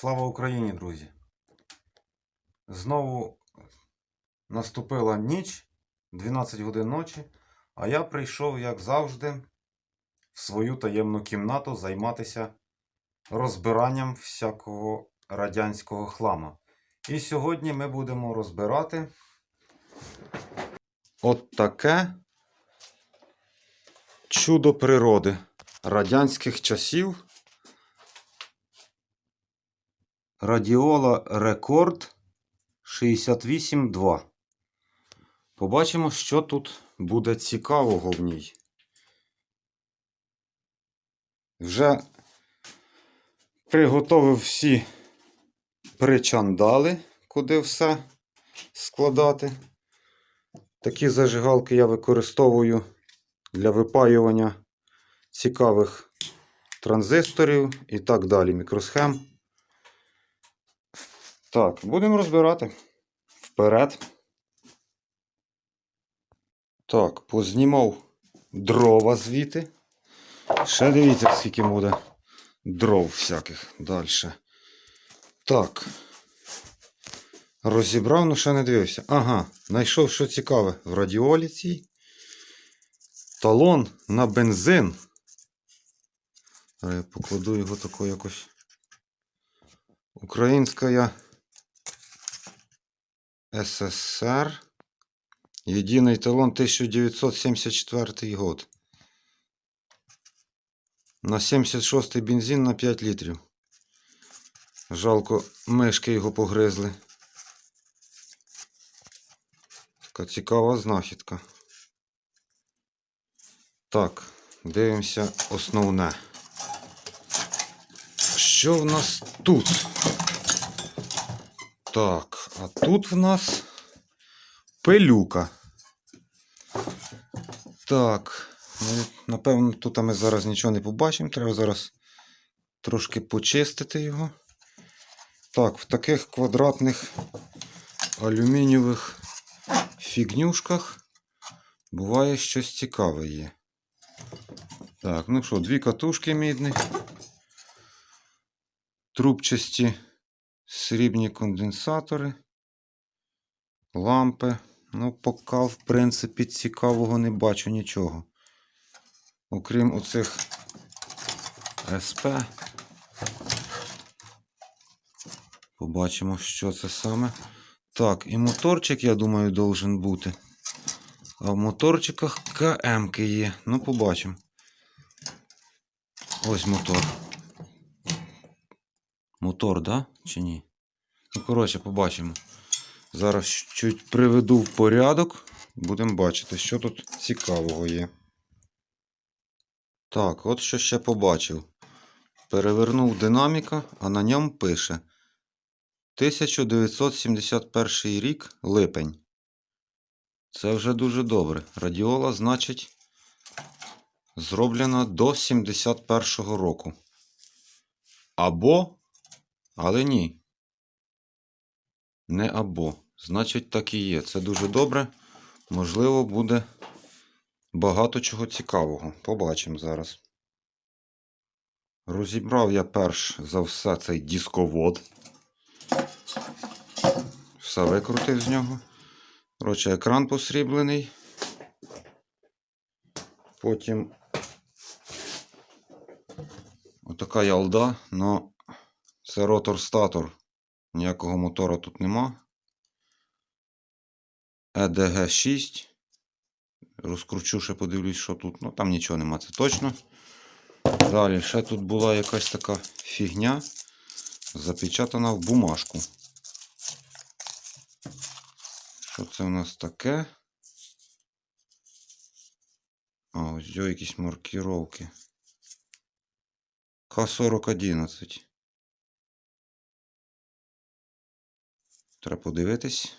Слава Україні, друзі! Знову наступила ніч, 12 годин ночі, а я прийшов, як завжди, в свою таємну кімнату займатися розбиранням всякого радянського хлама. І сьогодні ми будемо розбирати от таке чудо природи радянських часів. Радіола Рекорд 68.2. Побачимо, що тут буде цікавого в ній. Вже приготовив всі причандали, куди все складати. Такі зажигалки я використовую для випаювання цікавих транзисторів і так далі, мікросхем. Так, будемо розбирати. Вперед. Так, познімав дрова звідти. Ще дивіться, скільки буде дров всяких далі. Так. Розібрав, ну ще не дивився. Ага, знайшов що цікаве в радіолі цій. Талон на бензин. Я покладу його тако якось. Українська СССР. Єдиний талон 1974 год. На 76-й бензин на 5 літрів. Жалко, мишки його погризли. Така цікава знахідка. Так, дивимося основне. Що в нас тут? Так, а тут в нас пилюка. Так, напевно, тут ми зараз нічого не побачимо. Треба зараз трошки почистити його. Так, в таких квадратних алюмінієвих фігнюшках буває щось цікаве є. Так, ну що, дві катушки мідні. Трубчасті срібні конденсатори, лампи. Ну, поки, в принципі, цікавого не бачу нічого. Окрім оцих СП. Побачимо, що це саме. Так, і моторчик, я думаю, должен бути. А в моторчиках КМ є. Ну, побачимо. Ось мотор. Мотор, да? Чи ні? Ну, коротше, побачимо. Зараз чуть приведу в порядок. Будемо бачити, що тут цікавого є. Так, от що ще побачив. Перевернув динаміка, а на ньому пише 1971 рік липень. Це вже дуже добре. Радіола, значить, зроблена до 71-го року. Або, але ні. Не або. Значить, так і є. Це дуже добре. Можливо, буде багато чого цікавого. Побачимо зараз. Розібрав я перш за все цей дисковод. Все викрутив з нього. Коротше, екран посріблений. Потім отака ялда, але це ротор-статор. Ніякого мотора тут нема. EDG 6. Розкручу, ще подивлюсь, що тут. Ну, там нічого нема, це точно. Далі ще тут була якась така фігня, запечатана в бумажку. Що це у нас таке? А, ось якісь маркіровки. К4011. Треба подивитись,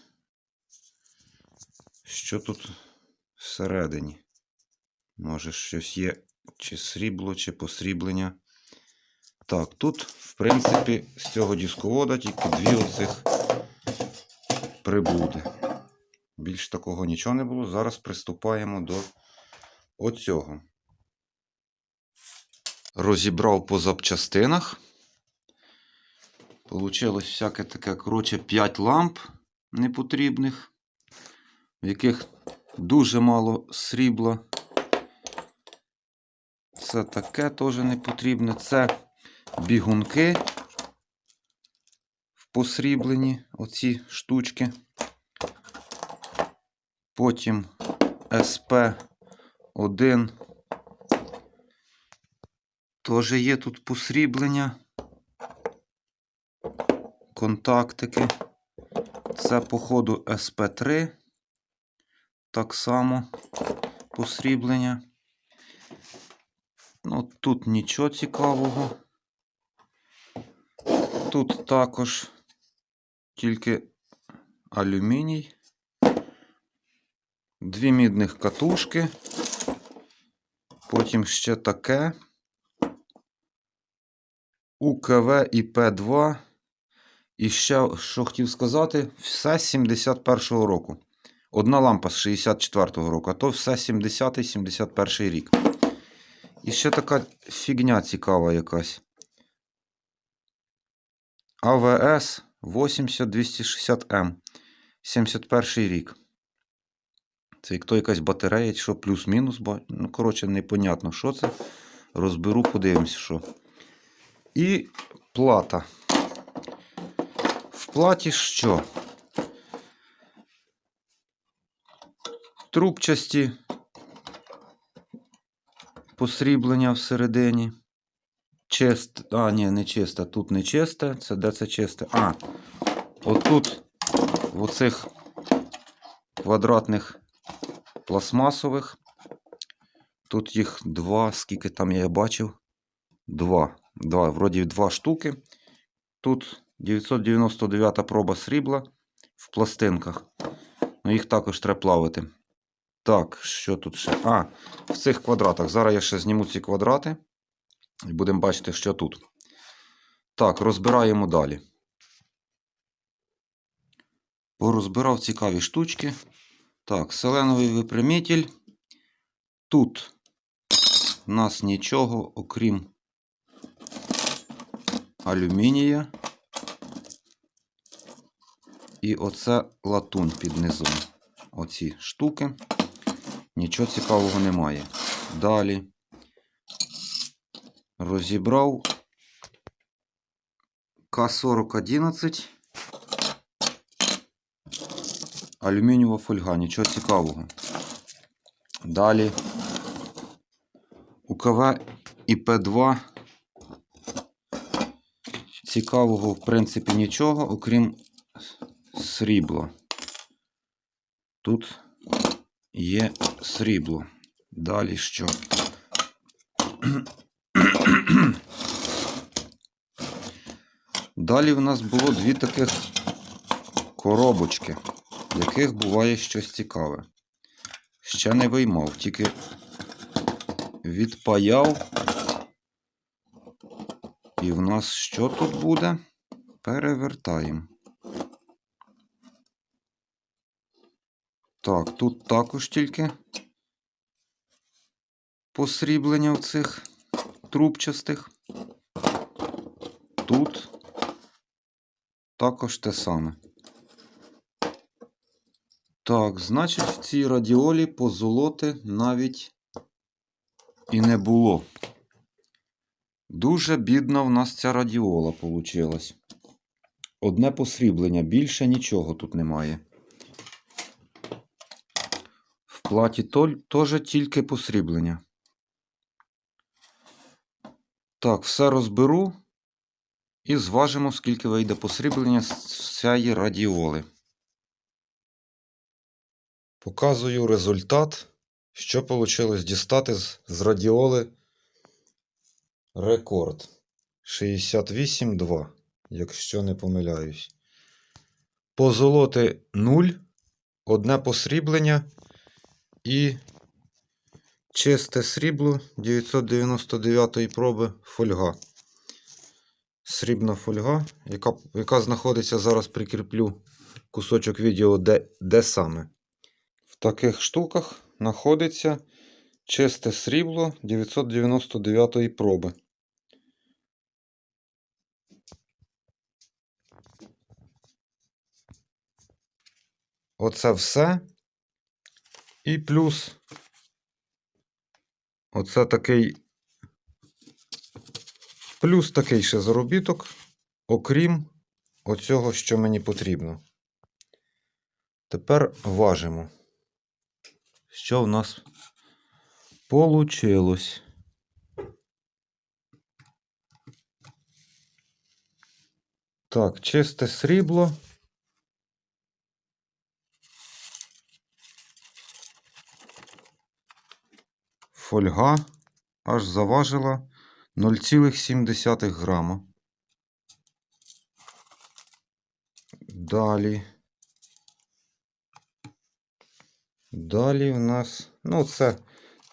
що тут всередині. Може, щось є, чи срібло, чи посріблення. Так, тут, в принципі, з цього дисковода тільки дві оцих приблуди. Більш такого нічого не було. Зараз приступаємо до оцього. Розібрав по запчастинах. Получилось всяке таке, коротше, 5 ламп непотрібних, в яких дуже мало срібла. Це таке теж не потрібне. Це бігунки в посріблені оці штучки. Потім СП1. Теж є тут посріблення. Контактики. Це, походу, СП3. Так само посріблення. Ну, тут нічого цікавого. Тут також тільки алюміній. Дві мідних катушки. Потім ще таке. УКВ і П2. І ще, що хотів сказати, все з 71-го року. Одна лампа з 64-го року, а то все 70-й, 71 рік. І ще така фігня цікава якась. АВС 80260М. 71 рік. Це як то якась батарея, що плюс-мінус. Ну, коротше, непонятно, що це. Розберу, подивимося, що. І плата. Платі що? Трубчасті посріблення всередині. Чист. А, ні, не чисте. Тут не чисте. Це де це чисте? А, отут, в оцих квадратних пластмасових. Тут їх два, скільки там я бачив. Два. Два, вроді два штуки. Тут 999 проба срібла в пластинках. Ну, їх також треба плавити. Так, що тут ще? А, в цих квадратах. Зараз я ще зніму ці квадрати. І будемо бачити, що тут. Так, розбираємо далі. Порозбирав цікаві штучки. Так, селеновий випрямитель. Тут у нас нічого, окрім алюмінія. І оце латунь під низом. Оці штуки. Нічого цікавого немає. Далі розібрав К4011. Алюмінієва фольга, нічого цікавого. Далі УКВ і П2. Цікавого, в принципі, нічого, окрім срібла. Тут є срібло. Далі що? Далі в нас було дві таких коробочки, в яких буває щось цікаве. Ще не виймав, тільки відпаяв. І в нас що тут буде? Перевертаємо. Так, тут також тільки посріблення в цих трубчастих. Тут також те саме. Так, значить, в цій радіолі позолоти навіть і не було. Дуже бідна в нас ця радіола получилась. Одне посріблення, більше нічого тут немає. В платі теж тільки посріблення. Так, все розберу і зважимо, скільки вийде посріблення з цієї радіоли. Показую результат, що вийшло дістати з радіоли рекорд 68,2, якщо не помиляюсь. Позолоти 0, одне посріблення і чисте срібло 999-ї проби фольга. Срібна фольга, яка яка знаходиться, зараз прикріплю кусочок відео, де де саме. В таких штуках знаходиться чисте срібло 999-ї проби. Оце все і плюс оце такий. Плюс такий ще заробіток, окрім оцього, що мені потрібно. Тепер важимо. Що в нас получилось? Так, чисте срібло. Фольга аж заважила 0,7 грама. Далі. Далі в нас, ну, це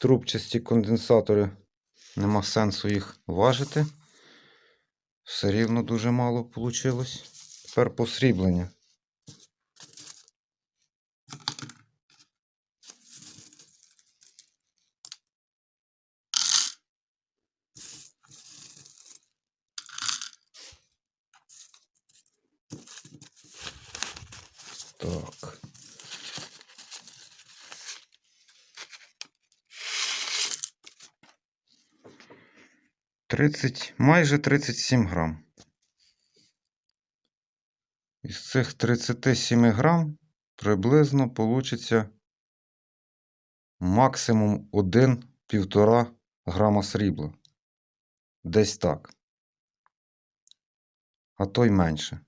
трубчасті конденсатори. Нема сенсу їх важити. Все рівно дуже мало вийшло. Тепер посріблення. Так. Тридцять, майже 37 грам. Із цих 37 грам приблизно получиться максимум 1-1,5 грама срібла. Десь так. А то й менше.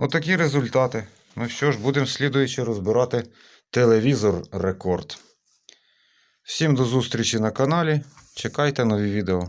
Отакі результати. Ну що ж, будемо слідуючи розбирати телевізор рекорд. Всім до зустрічі на каналі. Чекайте нові відео.